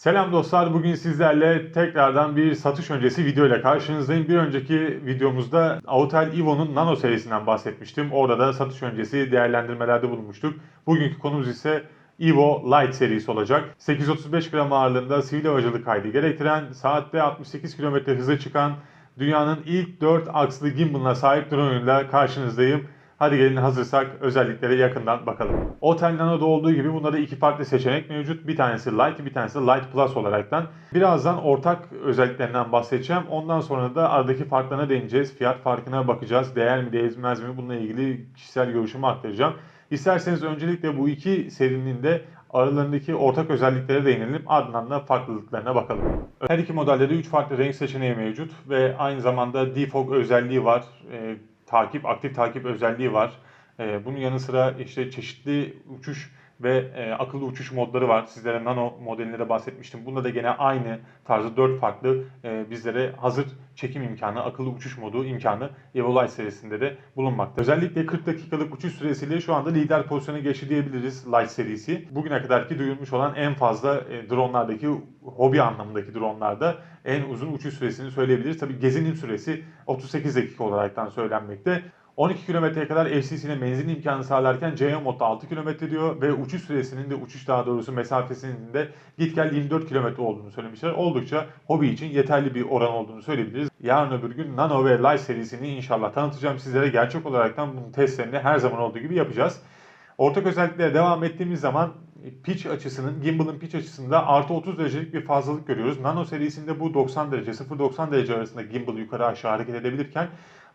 Selam dostlar. Bugün sizlerle tekrardan bir satış öncesi video ile karşınızdayım. Bir önceki videomuzda Autel Evo'nun Nano serisinden bahsetmiştim. Orada da satış öncesi değerlendirmelerde bulunmuştuk. Bugünkü konumuz ise Evo Light serisi olacak. 835 gram ağırlığında sivil havacılık kaydı gerektiren, saatte 68 km hıza çıkan, dünyanın ilk 4 akslı gimbal'ına sahip drone'uyla karşınızdayım. Hadi gelin hazırsak özelliklere yakından bakalım. Otel Nano'da olduğu gibi bunda da iki farklı seçenek mevcut. Bir tanesi Light, bir tanesi Light Plus olaraktan. Birazdan ortak özelliklerinden bahsedeceğim. Ondan sonra da aradaki farklarına değineceğiz. Fiyat farkına bakacağız. Değer mi değmez mi bununla ilgili kişisel görüşümü aktaracağım. İsterseniz öncelikle bu iki serinin de aralarındaki ortak özelliklere değinelim. Ardından da farklılıklarına bakalım. Her iki modelde de 3 farklı renk seçeneği mevcut ve aynı zamanda defog özelliği var. Ee, takip, aktif takip özelliği var. Ee, bunun yanı sıra işte çeşitli uçuş ve e, akıllı uçuş modları var. Sizlere Nano modelinde de bahsetmiştim. Bunda da gene aynı tarzda 4 farklı e, bizlere hazır çekim imkanı, akıllı uçuş modu imkanı Evolite serisinde de bulunmakta. Özellikle 40 dakikalık uçuş süresiyle şu anda lider pozisyona geçti diyebiliriz Light serisi. Bugüne kadarki duyulmuş olan en fazla e, dronlardaki hobi anlamındaki dronlarda en uzun uçuş süresini söyleyebiliriz. Tabi gezinin süresi 38 dakika olaraktan söylenmekte. 12 kilometreye kadar FCC'ne menzil imkanı sağlarken CM modda 6 kilometre diyor ve uçuş süresinin de uçuş daha doğrusu mesafesinin de git gel 24 kilometre olduğunu söylemişler. Oldukça hobi için yeterli bir oran olduğunu söyleyebiliriz. Yarın öbür gün Nano ve Light serisini inşallah tanıtacağım sizlere. Gerçek olaraktan bunun testlerini her zaman olduğu gibi yapacağız. Ortak özelliklere devam ettiğimiz zaman pitch açısının, gimbal'ın pitch açısında artı 30 derecelik bir fazlalık görüyoruz. Nano serisinde bu 90 derece, 0-90 derece arasında gimbal yukarı aşağı hareket edebilirken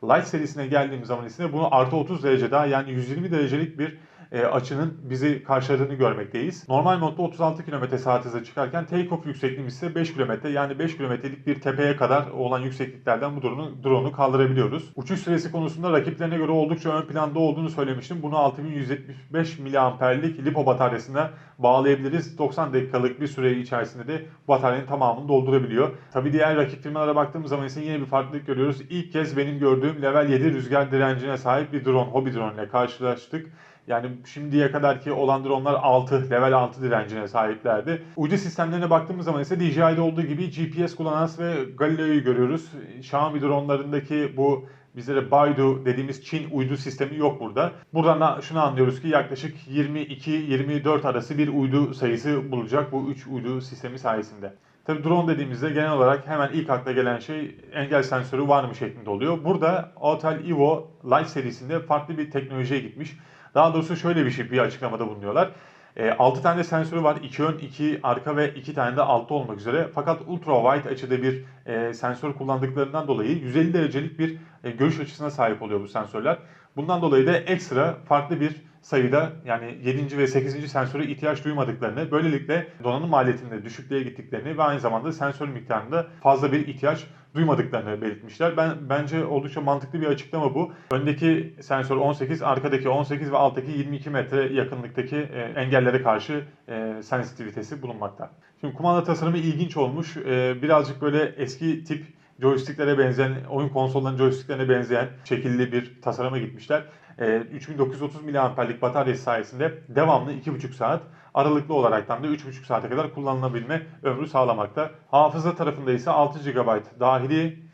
Light serisine geldiğimiz zaman ise bunu artı 30 derece daha yani 120 derecelik bir e, açının bizi karşıladığını görmekteyiz. Normal modda 36 km saat hıza çıkarken take-off yüksekliğimiz ise 5 km yani 5 kilometrelik bir tepeye kadar olan yüksekliklerden bu drone'u drone'u kaldırabiliyoruz. Uçuş süresi konusunda rakiplerine göre oldukça ön planda olduğunu söylemiştim. Bunu 6175 miliamperlik lipo bataryasına bağlayabiliriz. 90 dakikalık bir süre içerisinde de bataryanın tamamını doldurabiliyor. Tabi diğer rakip firmalara baktığımız zaman ise yine bir farklılık görüyoruz. İlk kez benim gördüğüm level 7 rüzgar direncine sahip bir drone, hobi drone ile karşılaştık. Yani şimdiye kadarki olan dronlar 6, level 6 direncine sahiplerdi. Uydu sistemlerine baktığımız zaman ise DJI'de olduğu gibi GPS kullanan ve Galileo'yu görüyoruz. Xiaomi dronlarındaki bu bizlere Baidu dediğimiz Çin uydu sistemi yok burada. Buradan da şunu anlıyoruz ki yaklaşık 22-24 arası bir uydu sayısı bulacak bu 3 uydu sistemi sayesinde. Tabi drone dediğimizde genel olarak hemen ilk akla gelen şey engel sensörü var mı şeklinde oluyor. Burada Autel Evo Light serisinde farklı bir teknolojiye gitmiş. Daha doğrusu şöyle bir şey bir açıklamada bulunuyorlar. E, 6 tane sensörü var. 2 ön, 2 arka ve 2 tane de altta olmak üzere. Fakat ultra wide açıda bir e, sensör kullandıklarından dolayı 150 derecelik bir e, görüş açısına sahip oluyor bu sensörler. Bundan dolayı da ekstra farklı bir sayıda yani 7. ve 8. sensöre ihtiyaç duymadıklarını, böylelikle donanım maliyetinde düşüklüğe gittiklerini ve aynı zamanda sensör miktarında fazla bir ihtiyaç duymadıklarını belirtmişler. Ben bence oldukça mantıklı bir açıklama bu. Öndeki sensör 18, arkadaki 18 ve alttaki 22 metre yakınlıktaki e, engellere karşı e, sensitivitesi bulunmakta. Şimdi kumanda tasarımı ilginç olmuş. E, birazcık böyle eski tip joysticklere benzeyen, oyun konsollarının joysticklerine benzeyen şekilli bir tasarıma gitmişler. E, 3930 mAh'lik bataryası sayesinde devamlı 2,5 saat aralıklı olaraktan da 3,5 saate kadar kullanılabilme ömrü sağlamakta. Hafıza tarafında ise 6 GB dahili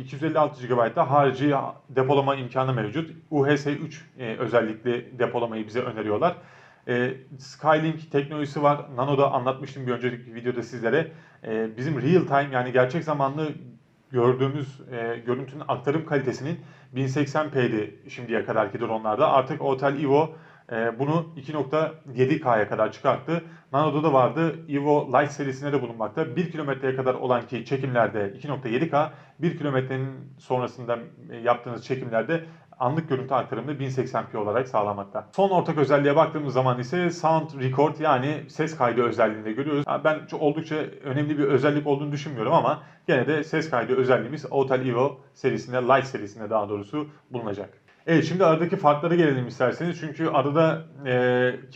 256 GB da harici depolama imkanı mevcut. UHS-3 e, özellikli depolamayı bize öneriyorlar. E, Skylink teknolojisi var. Nano'da anlatmıştım bir önceki videoda sizlere. E, bizim real time yani gerçek zamanlı gördüğümüz görüntünün aktarım kalitesinin 1080p'di şimdiye kadarki dronlarda. Artık Autel Evo e, bunu 2.7K'ya kadar çıkarttı. Nano'da da vardı. Evo Light serisinde de bulunmakta. 1 kilometreye kadar olan ki çekimlerde 2.7K, 1 kilometrenin sonrasında yaptığınız çekimlerde anlık görüntü aktarımını 1080p olarak sağlamakta. Son ortak özelliğe baktığımız zaman ise Sound Record yani ses kaydı özelliğinde görüyoruz. Ben oldukça önemli bir özellik olduğunu düşünmüyorum ama gene de ses kaydı özelliğimiz Autel Evo serisinde, Light serisinde daha doğrusu bulunacak. Evet şimdi aradaki farklara gelelim isterseniz. Çünkü arada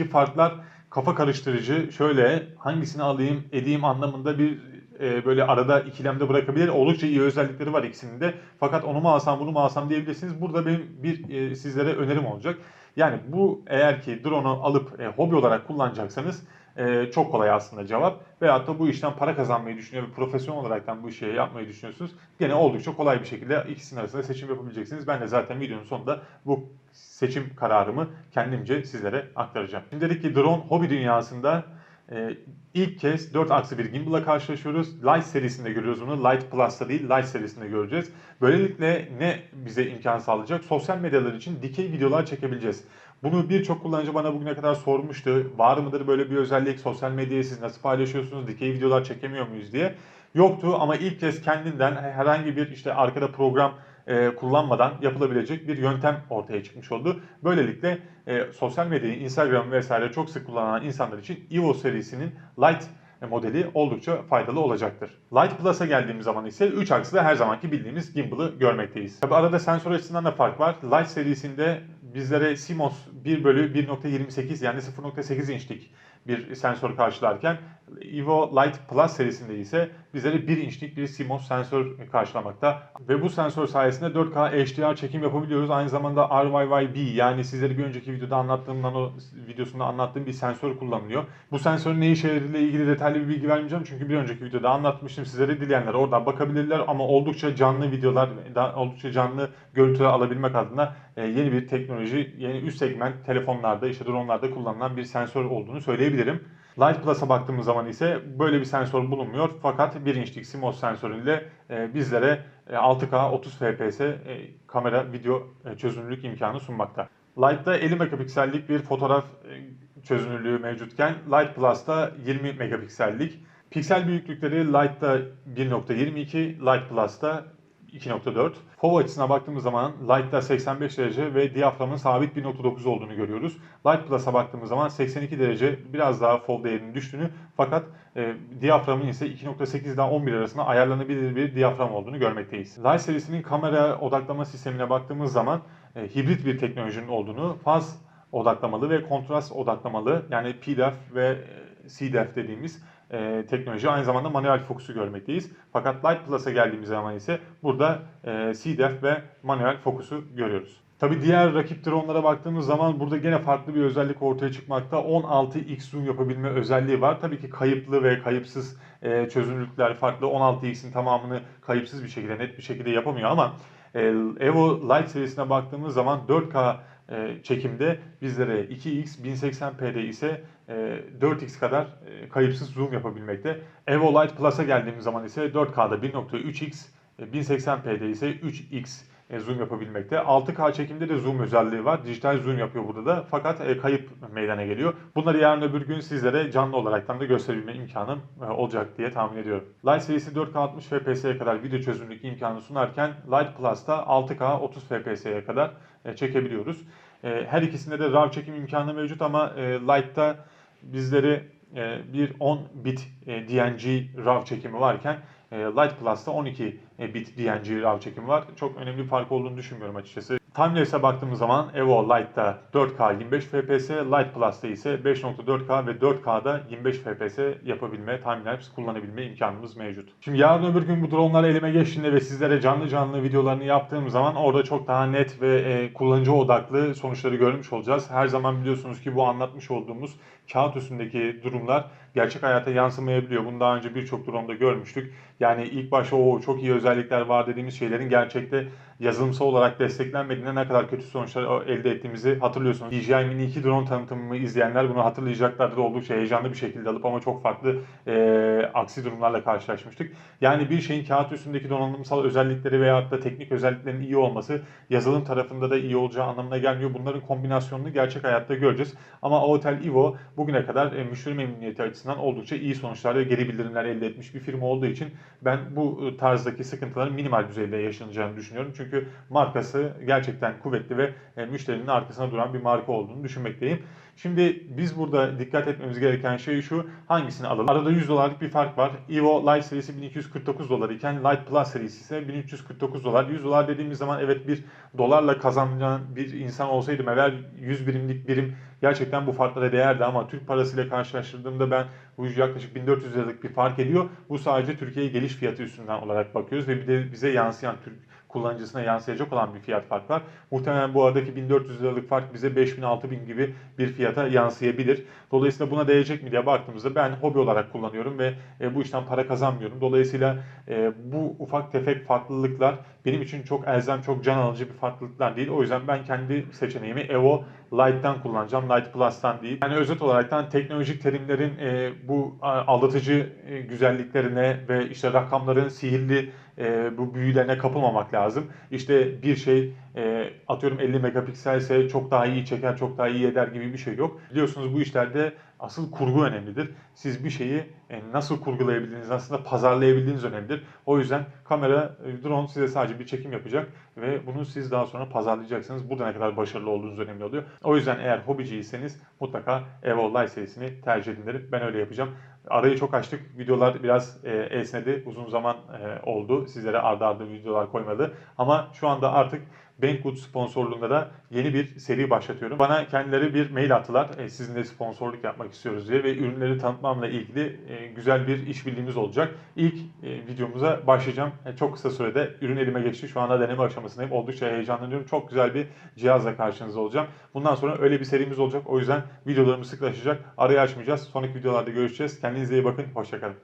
e, farklar kafa karıştırıcı. Şöyle hangisini alayım edeyim anlamında bir e, böyle arada ikilemde bırakabilir. Oldukça iyi özellikleri var ikisinin de. Fakat onu mu alsam bunu mu alsam diyebilirsiniz. Burada benim bir e, sizlere önerim olacak. Yani bu eğer ki drone'u alıp e, hobi olarak kullanacaksanız e, çok kolay aslında cevap. Veyahut da bu işten para kazanmayı düşünüyor ve profesyonel olaraktan bu işi yapmayı düşünüyorsunuz. Gene oldukça kolay bir şekilde ikisinin arasında seçim yapabileceksiniz. Ben de zaten videonun sonunda bu seçim kararımı kendimce sizlere aktaracağım. Şimdi dedik ki drone hobi dünyasında e, ilk kez 4 aksi bir gimbal'la karşılaşıyoruz. Light serisinde görüyoruz bunu. Light Plus'ta değil, Light serisinde göreceğiz. Böylelikle ne bize imkan sağlayacak? Sosyal medyalar için dikey videolar çekebileceğiz. Bunu birçok kullanıcı bana bugüne kadar sormuştu. Var mıdır böyle bir özellik? Sosyal medyayı siz nasıl paylaşıyorsunuz? Dikey videolar çekemiyor muyuz diye. Yoktu ama ilk kez kendinden herhangi bir işte arkada program e, kullanmadan yapılabilecek bir yöntem ortaya çıkmış oldu. Böylelikle e, sosyal medyayı, Instagram vesaire çok sık kullanan insanlar için Evo serisinin Lite modeli oldukça faydalı olacaktır. Lite Plus'a geldiğimiz zaman ise 3 akslı her zamanki bildiğimiz gimbal'ı görmekteyiz. Tabi arada sensör açısından da fark var. Lite serisinde bizlere CMOS 1 bölü 1.28 yani 0.8 inçlik bir sensör karşılarken Evo Lite Plus serisinde ise bizlere 1 inçlik bir CMOS sensör karşılamakta. Ve bu sensör sayesinde 4K HDR çekim yapabiliyoruz. Aynı zamanda RYYB yani sizlere bir önceki videoda anlattığım nano videosunda anlattığım bir sensör kullanılıyor. Bu sensörün ne işe yaradığıyla ilgili detaylı bir bilgi vermeyeceğim çünkü bir önceki videoda anlatmıştım. Sizlere dileyenler oradan bakabilirler ama oldukça canlı videolar, oldukça canlı görüntüler alabilmek adına e, yeni bir teknoloji, yeni üst segment telefonlarda, işte dronlarda kullanılan bir sensör olduğunu söyleyebilirim. Light Plus'a baktığımız zaman ise böyle bir sensör bulunmuyor. Fakat 1 inçlik CMOS sensörüyle e, bizlere e, 6K 30 fps kamera video e, çözünürlük imkanı sunmakta. Light'ta 50 megapiksellik bir fotoğraf e, çözünürlüğü mevcutken Light Plus'ta 20 megapiksellik. Piksel büyüklükleri Light'ta 1.22, Light Plus'ta 2.4. FOV açısına baktığımız zaman Light'ta 85 derece ve diyaframın sabit 1.9 olduğunu görüyoruz. Light Plus'a baktığımız zaman 82 derece biraz daha FOV değerinin düştüğünü fakat e, diyaframın ise 2.8 ile 11 arasında ayarlanabilir bir diyafram olduğunu görmekteyiz. Light serisinin kamera odaklama sistemine baktığımız zaman e, hibrit bir teknolojinin olduğunu, faz odaklamalı ve kontrast odaklamalı yani PDEF ve e, CDEF dediğimiz e, teknoloji aynı zamanda manuel fokusu görmekteyiz. Fakat Light Plus'a geldiğimiz zaman ise burada e, CDEF ve manuel fokusu görüyoruz. Tabi diğer rakip dronlara baktığımız zaman burada gene farklı bir özellik ortaya çıkmakta. 16x zoom yapabilme özelliği var. Tabii ki kayıplı ve kayıpsız e, çözünürlükler farklı. 16x'in tamamını kayıpsız bir şekilde, net bir şekilde yapamıyor ama e, Evo Light serisine baktığımız zaman 4K e, çekimde bizlere 2x 1080p'de ise 4x e, kadar e, kayıpsız zoom yapabilmekte. Evo Lite Plus'a geldiğimiz zaman ise 4K'da 1.3x 1080p'de ise 3x zoom yapabilmekte. 6K çekimde de zoom özelliği var. Dijital zoom yapıyor burada da. Fakat kayıp meydana geliyor. Bunları yarın öbür gün sizlere canlı olaraktan da gösterebilme imkanım olacak diye tahmin ediyorum. Lite serisi 4K 60 FPS'ye kadar video çözünürlük imkanı sunarken Lite Plus'ta 6K 30 FPS'ye kadar çekebiliyoruz. Her ikisinde de RAW çekim imkanı mevcut ama Lite'da bizleri bir 10 bit DNG RAW çekimi varken Light Plus'ta 12 bit DNG RAW çekimi var. Çok önemli bir fark olduğunu düşünmüyorum açıkçası. Timelapse'e baktığımız zaman Evo Lite'da 4K 25 FPS, Lite Plus'ta ise 5.4K ve 4K'da 25 FPS yapabilme, timelapse kullanabilme imkanımız mevcut. Şimdi yarın öbür gün bu dronlar elime geçtiğinde ve sizlere canlı canlı videolarını yaptığım zaman orada çok daha net ve e, kullanıcı odaklı sonuçları görmüş olacağız. Her zaman biliyorsunuz ki bu anlatmış olduğumuz kağıt üstündeki durumlar gerçek hayata yansımayabiliyor. Bunu daha önce birçok durumda görmüştük. Yani ilk başta o çok iyi özellikler var dediğimiz şeylerin gerçekte yazılımsal olarak desteklenmediğinde ne kadar kötü sonuçlar elde ettiğimizi hatırlıyorsunuz. DJI Mini 2 drone tanıtımımı izleyenler bunu hatırlayacaklardır. Oldukça heyecanlı bir şekilde alıp ama çok farklı e, aksi durumlarla karşılaşmıştık. Yani bir şeyin kağıt üstündeki donanımsal özellikleri veyahut da teknik özelliklerin iyi olması yazılım tarafında da iyi olacağı anlamına gelmiyor. Bunların kombinasyonunu gerçek hayatta göreceğiz. Ama Autel Evo bugüne kadar e, müşteri memnuniyeti açısından oldukça iyi sonuçlar ve geri bildirimler elde etmiş bir firma olduğu için ben bu tarzdaki sıkıntıların minimal düzeyde yaşanacağını düşünüyorum. Çünkü markası gerçekten kuvvetli ve e, müşterinin arkasına duran bir marka olduğunu düşünmekteyim. Şimdi biz burada dikkat etmemiz gereken şey şu. Hangisini alalım? Arada 100 dolarlık bir fark var. Evo Lite serisi 1249 dolar iken Lite Plus serisi ise 1349 dolar. 100 dolar dediğimiz zaman evet bir dolarla kazanan bir insan olsaydım evvel 100 birimlik birim gerçekten bu farklara değerdi ama Türk parasıyla karşılaştırdığımda ben bu yaklaşık 1400 liralık bir fark ediyor. Bu sadece Türkiye'ye geliş fiyatı üstünden olarak bakıyoruz ve bir de bize yansıyan Türk kullanıcısına yansıyacak olan bir fiyat fark var. Muhtemelen bu aradaki 1400 liralık fark bize 5000-6000 gibi bir fiyata yansıyabilir. Dolayısıyla buna değecek mi diye baktığımızda ben hobi olarak kullanıyorum ve e, bu işten para kazanmıyorum. Dolayısıyla e, bu ufak tefek farklılıklar benim için çok elzem, çok can alıcı bir farklılıklar değil. O yüzden ben kendi seçeneğimi Evo Lite'dan kullanacağım. Light Plus'tan değil. Yani özet olaraktan teknolojik terimlerin e, bu aldatıcı e, güzelliklerine ve işte rakamların sihirli e, bu büyülerine kapılmamak lazım. İşte bir şey e, atıyorum 50 megapikselse çok daha iyi çeker, çok daha iyi eder gibi bir şey yok. Biliyorsunuz bu işlerde asıl kurgu önemlidir. Siz bir şeyi e, nasıl kurgulayabildiğiniz, aslında pazarlayabildiğiniz önemlidir. O yüzden kamera, e, drone size sadece bir çekim yapacak ve bunu siz daha sonra pazarlayacaksınız. Burada ne kadar başarılı olduğunuz önemli oluyor. O yüzden eğer hobiciyseniz mutlaka Evo Live serisini tercih edin derim. Ben öyle yapacağım. Arayı çok açtık. Videolar biraz e, esnedi. Uzun zaman oldu. Sizlere ardı ardı videolar koymadı. Ama şu anda artık Bankwood sponsorluğunda da yeni bir seri başlatıyorum. Bana kendileri bir mail attılar. E, sizinle sponsorluk yapmak istiyoruz diye ve ürünleri tanıtmamla ilgili e, güzel bir işbirliğimiz olacak. İlk e, videomuza başlayacağım. E, çok kısa sürede ürün elime geçti. Şu anda deneme aşamasındayım. Oldukça heyecanlanıyorum. Çok güzel bir cihazla karşınızda olacağım. Bundan sonra öyle bir serimiz olacak. O yüzden videolarımız sıklaşacak. Arayı açmayacağız. Sonraki videolarda görüşeceğiz. Kendinize iyi bakın. Hoşçakalın.